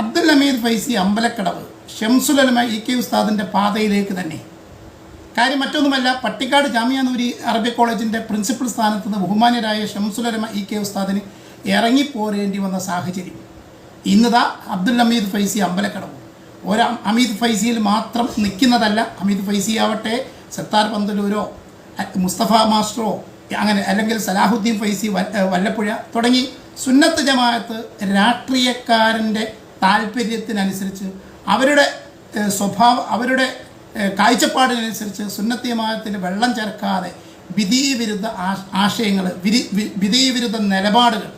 Abdul Hameed Faizy Ambalakkadavu Shamsululama E K ഉസ്താദിന്റെ പാതയിലേക്ക് തന്നെ. കാര്യം മറ്റൊന്നുമല്ല പട്ടിക്കാട് ജാമിയ നൂരി അറബി കോളേജിന്റെ പ്രിൻസിപ്പൽ സ്ഥാനത്ത് നിന്ന് ഷംസുൽ ഷംസുലമ ഇ കെ ഉസ്താദിന് ഇറങ്ങിപ്പോരേണ്ടി വന്ന സാഹചര്യം. ഇന്നതാ അബ്ദുൽ ഹമീദ് ഫൈസി അമ്പലക്കടവ്. ഒരു അമീദ് ഫൈസിയിൽ മാത്രം നിൽക്കുന്നതല്ല അമീദ് ഫൈസി ആവട്ടെ സത്താർ പന്തലൂരോ മുസ്തഫ മാസ്റ്ററോ അങ്ങനെ അല്ലെങ്കിൽ സലാഹുദ്ദീൻ ഫൈസി വല്ലപ്പുഴ തുടങ്ങി സുന്നത്ത് ജമാഅത്ത് രാഷ്ട്രീയക്കാരന്റെ താല്പര്യത്തിനനുസരിച്ച് അവരുടെ സ്വഭാവ അവരുടെ കാഴ്ചപ്പാടിനനുസരിച്ച് സുന്നത്തിയമാനത്തിൽ വെള്ളം ചേർക്കാതെ വിധിവിരുദ്ധ ആശയങ്ങൾ വിരി വി- വിധീവിരുദ്ധ നിലപാടുകൾ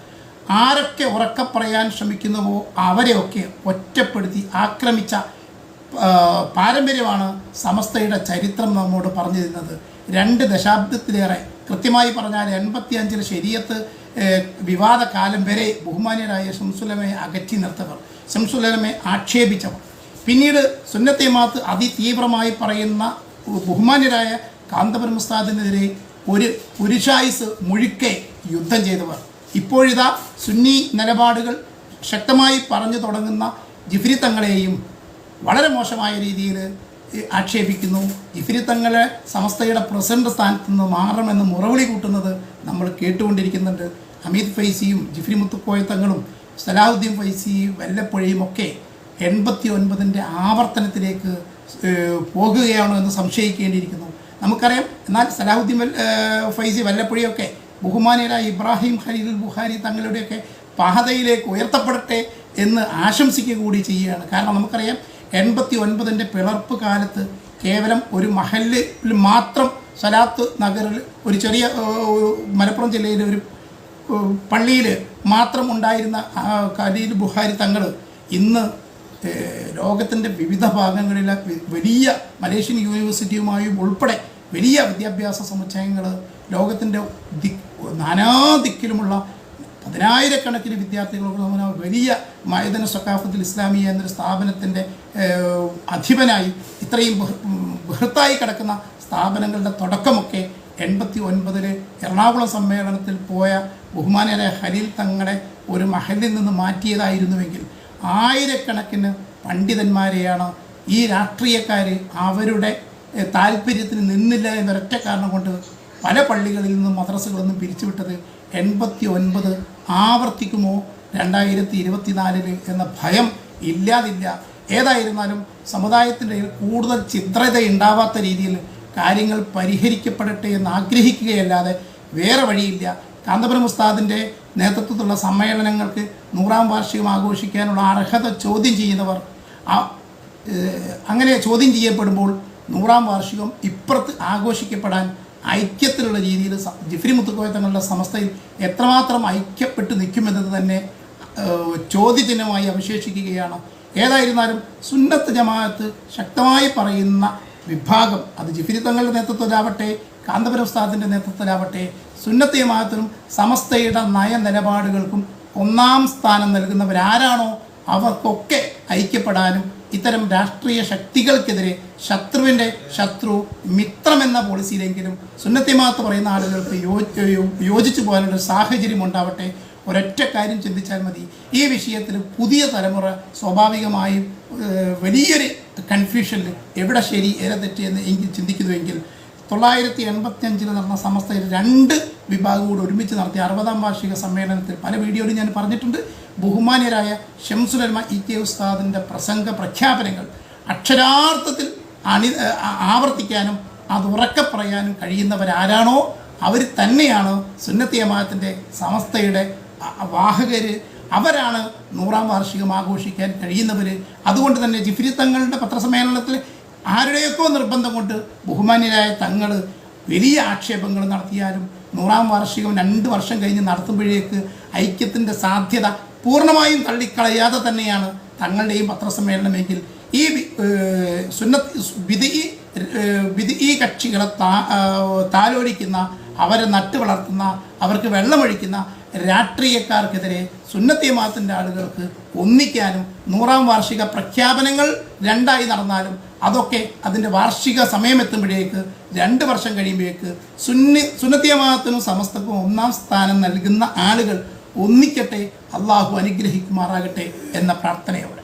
ആരൊക്കെ ഉറക്കപ്പറയാൻ ശ്രമിക്കുന്നുവോ അവരെയൊക്കെ ഒറ്റപ്പെടുത്തി ആക്രമിച്ച പാരമ്പര്യമാണ് സമസ്തയുടെ ചരിത്രം നമ്മോട് പറഞ്ഞു തരുന്നത് രണ്ട് ദശാബ്ദത്തിലേറെ കൃത്യമായി പറഞ്ഞാൽ എൺപത്തി അഞ്ചിൽ ശരീരത്ത് വിവാദ കാലം വരെ ബഹുമാന്യരായ ശംസുലമയെ അകറ്റി നിർത്തവർ ശംസുലമയെ ആക്ഷേപിച്ചവർ. പിന്നീട് സുന്നത്തേമാത്ത് അതിതീവ്രമായി പറയുന്ന ബഹുമാന്യരായ കാന്തപുരം ഉസ്താദിനെതിരെ ഒരു പുരുഷായുസ് മുഴുക്കെ യുദ്ധം ചെയ്തവർ. ഇപ്പോഴിതാ സുന്നി നിലപാടുകൾ ശക്തമായി പറഞ്ഞു തുടങ്ങുന്ന ജിഫ്രി തങ്ങളെയും വളരെ മോശമായ രീതിയിൽ ആക്ഷേപിക്കുന്നു. ജിഫ്രി തങ്ങളെ സമസ്തയുടെ പ്രസിഡന്റ് സ്ഥാനത്ത് നിന്ന് മാറണമെന്ന് മുറവിളി കൂട്ടുന്നത് നമ്മൾ കേട്ടുകൊണ്ടിരിക്കുന്നുണ്ട്. അമീദ് ഫൈസിയും ജിഫ്രി മുത്തുക്കോയ തങ്ങളും സലാഹുദ്ദീൻ ഫൈസി വല്ലപ്പുഴയും ഒക്കെ എൺപത്തി ഒൻപതിന്റെ ആവർത്തനത്തിലേക്ക് പോകുകയാണോ എന്ന് സംശയിക്കേണ്ടിയിരിക്കുന്നു. നമുക്കറിയാം എന്നാൽ സലാഹുദ്ദീൻ ഫൈസി വല്ലപ്പുഴയൊക്കെ ബഹുമാനിയരായ ഇബ്രാഹിം ഖലീൽ ബുഹാരി തങ്ങളുടെയൊക്കെ പാതയിലേക്ക് ഉയർത്തപ്പെടട്ടെ എന്ന് ആശംസിക്കുക കൂടി ചെയ്യുകയാണ്. കാരണം നമുക്കറിയാം എൺപത്തി ഒൻപതിന്റെ പിളർപ്പ് കാലത്ത് കേവലം ഒരു മഹല്ലിൽ മാത്രം സലാത്ത് നഗറിൽ ഒരു ചെറിയ മലപ്പുറം ജില്ലയിലെ ഒരു പള്ളിയിൽ മാത്രം ഉണ്ടായിരുന്ന കലീൽ ബുഹാരി തങ്ങൾ ഇന്ന് ലോകത്തിന്റെ വിവിധ ഭാഗങ്ങളിലെ വലിയ മലേഷ്യൻ യൂണിവേഴ്സിറ്റിയുമായും ഉൾപ്പെടെ വലിയ വിദ്യാഭ്യാസ സമുച്ചയങ്ങൾ ലോകത്തിന്റെ ദിക് നാനാ ദിക്കിലുമുള്ള പതിനായിരക്കണക്കിന് വിദ്യാർത്ഥികൾക്ക് നമ്മൾ വലിയ മൈദന സക്കാഫത്തുൽ ഇസ്ലാമിയ എന്നൊരു സ്ഥാപനത്തിന്റെ അധിപനായി ഇത്രയും ബൃഹ- ബൃഹത്തായി കിടക്കുന്ന സ്ഥാപനങ്ങളുടെ തുടക്കമൊക്കെ എൺപത്തി ഒൻപതിൽ എറണാകുളം സമ്മേളനത്തിൽ പോയ ബഹുമാനരായ ഹലീൽ തങ്ങളെ ഒരു മഹലിൽ നിന്ന് മാറ്റിയതായിരുന്നുവെങ്കിൽ ആയിരക്കണക്കിന് പണ്ഡിതന്മാരെയാണ് ഈ രാഷ്ട്രീയക്കാർ അവരുടെ താല്പര്യത്തിന് നിന്നില്ല എന്നൊരൊറ്റ കാരണം കൊണ്ട് പല പള്ളികളിൽ നിന്നും മദ്രസകളിൽ നിന്നും പിരിച്ചുവിട്ടത് എൺപത്തി ഒൻപത് ആവർത്തിക്കുമോ രണ്ടായിരത്തി ഇരുപത്തിനാലിൽ എന്ന ഭയം ഇല്ലാതില്ല. ഏതായിരുന്നാലും സമുദായത്തിന്റെ കൂടുതൽ ചിത്രത ഉണ്ടാവാത്ത രീതിയിൽ കാര്യങ്ങൾ പരിഹരിക്കപ്പെടട്ടെ എന്ന് ആഗ്രഹിക്കുകയല്ലാതെ വേറെ വഴിയില്ല. കാന്തപുരം ഉസ്താദിന്റെ നേതൃത്വത്തിലുള്ള സമ്മേളനങ്ങൾക്ക് നൂറാം വാർഷികം ആഘോഷിക്കാനുള്ള അർഹത ചോദ്യം ചെയ്യുന്നവർ അങ്ങനെ ചോദ്യം ചെയ്യപ്പെടുമ്പോൾ നൂറാം വാർഷികം ഇപ്പുറത്ത് ആഘോഷിക്കപ്പെടാൻ ഐക്യത്തിലുള്ള രീതിയിൽ ജിഫ്രി മുത്തുക്കോയ തങ്ങളുടെ സമസ്തയിൽ എത്രമാത്രം ഐക്യപ്പെട്ട് നിൽക്കുമെന്നത് തന്നെ ചോദ്യചിഹ്നമായി അവശേഷിക്കുകയാണ്. ഏതായിരുന്നാലും സുന്നത്ത് ജമാഅത്ത് ശക്തമായി പറയുന്ന വിഭാഗം അത് ജിഫ്രി തങ്ങളുടെ നേതൃത്വത്തിലാവട്ടെ കാന്തപുരം സ്ഥാനത്തിന്റെ നേതൃത്വത്തിലാവട്ടെ സുന്നത്ത് ജമാഅത്തിനും സമസ്തയുടെ നയ നിലപാടുകൾക്കും ഒന്നാം സ്ഥാനം നൽകുന്നവരാരാണോ അവർക്കൊക്കെ ഐക്യപ്പെടാനും ഇത്തരം രാഷ്ട്രീയ ശക്തികൾക്കെതിരെ ശത്രുവിന്റെ ശത്രു മിത്രമെന്ന പോളിസിയിലെങ്കിലും സുന്നത്തിമാത്ത് പറയുന്ന ആളുകൾക്ക് യോജിച്ചു പോകാനുള്ള സാഹചര്യം ഉണ്ടാവട്ടെ? ഒരൊറ്റ കാര്യം ചിന്തിച്ചാൽ മതി. ഈ വിഷയത്തിൽ പുതിയ തലമുറ സ്വാഭാവികമായും വലിയൊരു കൺഫ്യൂഷനിൽ എവിടെ ശരി ഏറെ തെറ്റ് എന്ന് എങ്കിൽ ചിന്തിക്കുന്നുവെങ്കിൽ തൊള്ളായിരത്തി എൺപത്തി അഞ്ചിൽ നടന്ന സമസ്തയിൽ രണ്ട് വിഭാഗം കൂടി ഒരുമിച്ച് നടത്തിയ അറുപതാം വാർഷിക സമ്മേളനത്തിൽ പല വീഡിയോയിലും ഞാൻ പറഞ്ഞിട്ടുണ്ട്. ബഹുമാന്യരായ ഷംസുലൽമ ഇ കെ ഉസ്താദിന്റെ പ്രസംഗ പ്രഖ്യാപനങ്ങൾ അക്ഷരാർത്ഥത്തിൽ അണി ആവർത്തിക്കാനും അത് ഉറക്കെ പറയാനും കഴിയുന്നവരാരാണോ? അവർ തന്നെയാണ് സുന്നത്തി ജമാഅത്തിന്റെ സമസ്തയുടെ വാഹകർ അവരാണ് നൂറാം വാർഷികം ആഘോഷിക്കാൻ കഴിയുന്നവർ അതുകൊണ്ട് തന്നെ ജിഫ്രി തങ്ങളുടെ പത്രസമ്മേളനത്തിൽ ആരുടെയൊക്കെ നിർബന്ധം കൊണ്ട് ബഹുമാന്യരായ തങ്ങൾ വലിയ ആക്ഷേപങ്ങൾ നടത്തിയാലും നൂറാം വാർഷികം രണ്ട് വർഷം കഴിഞ്ഞ് നടത്തുമ്പോഴേക്ക് ഐക്യത്തിന്റെ സാധ്യത പൂർണമായും തള്ളിക്കളയാതെ തന്നെയാണ് തങ്ങളുടെയും പത്രസമ്മേളനമെങ്കിൽ ഈ സുന്നത്ത് വിധി വിധി ഈ കക്ഷികളെ താ താലോലിക്കുന്ന അവരെ നട്ടു വളർത്തുന്ന അവർക്ക് വെള്ളമൊഴിക്കുന്ന രാഷ്ട്രീയക്കാർക്കെതിരെ സുന്നത്തിയമാത്തിന്റെ ആളുകൾക്ക് ഒന്നിക്കാനും നൂറാം വാർഷിക പ്രഖ്യാപനങ്ങൾ രണ്ടായി നടന്നാലും അതൊക്കെ അതിന്റെ വാർഷിക സമയമെത്തുമ്പോഴേക്ക് രണ്ട് വർഷം കഴിയുമ്പോഴേക്ക് സുന്നി സുന്നത്തിയമാത്തിനും സമസ്തക്കും ഒന്നാം സ്ഥാനം നൽകുന്ന ആളുകൾ ഒന്നിക്കട്ടെ അള്ളാഹു അനുഗ്രഹിക്കുമാറാകട്ടെ എന്ന പ്രാർത്ഥനയോടെ.